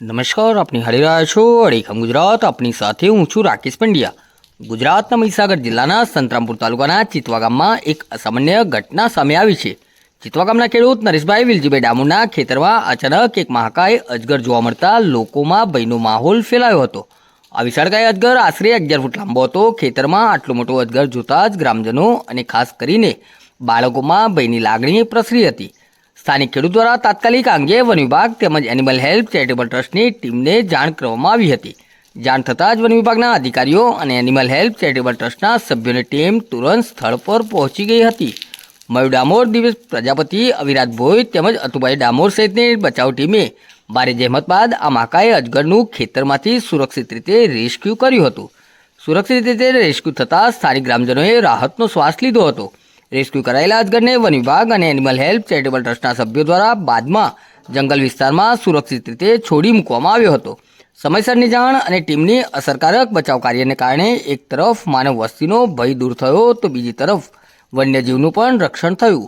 નમસ્કાર, આપની હારી રહ્યા છો અડીખમ ગુજરાત, આપની સાથે હું છું રાકેશ પંડ્યા. ગુજરાતના મહીસાગર જિલ્લાના સંતરામપુર તાલુકાના ચિતવા ગામમાં એક અસામાન્ય ઘટના સામે આવી છે. ચિતવા ગામના ખેડૂત નરેશભાઈ વિલજીભાઈ ડામોરના ખેતરમાં અચાનક એક મહાકાય અજગર જોવા મળતા લોકોમાં ભયનો માહોલ ફેલાયો હતો. આ વિશાળકાય અજગર આશરે અગિયાર ફૂટ લાંબો હતો. ખેતરમાં આટલો મોટો અજગર જોતા જ ગ્રામજનો અને ખાસ કરીને બાળકોમાં ભયની લાગણી પ્રસરી હતી. સ્થાનિક ખેડૂત દ્વારા તાત્કાલિક અંગે વન વિભાગ તેમજ એનિમલ હેલ્પ ચેરિટેબલ ટ્રસ્ટની ટીમને જાણ કરવામાં આવી હતી. જાણ થતાં જ વન વિભાગના અધિકારીઓ અને એનિમલ હેલ્પ ચેરિટેબલ ટ્રસ્ટના સભ્યોની ટીમ તુરંત સ્થળ પર પહોંચી ગઈ હતી. મયુર ડામોર દિવેશ પ્રજાપતિ, અવિરાજ ભોઈ તેમજ અતુભાઈ ડામોર સહિતની બચાવ ટીમે ભારે જહેમત બાદ આ માકાએ અજગરનું ખેતરમાંથી સુરક્ષિત રીતે રેસ્ક્યુ કર્યું હતું. સુરક્ષિત રીતે રેસ્ક્યુ થતાં સ્થાનિક ગ્રામજનોએ રાહતનો શ્વાસ લીધો હતો. રેસ્ક્યુ કરાયેલા અજગરને વન વિભાગ અને એનિમલ હેલ્પ ચેરિટેબલ ટ્રસ્ટના સભ્યો દ્વારા બાદમાં જંગલ વિસ્તારમાં સુરક્ષિત રીતે છોડી મૂકવામાં આવ્યો હતો. સમયસરની જાણ અને ટીમની અસરકારક બચાવ કાર્યને કારણે એક તરફ માનવ વસ્તીનો ભય દૂર થયો તો બીજી તરફ વન્યજીવનું પણ રક્ષણ થયું.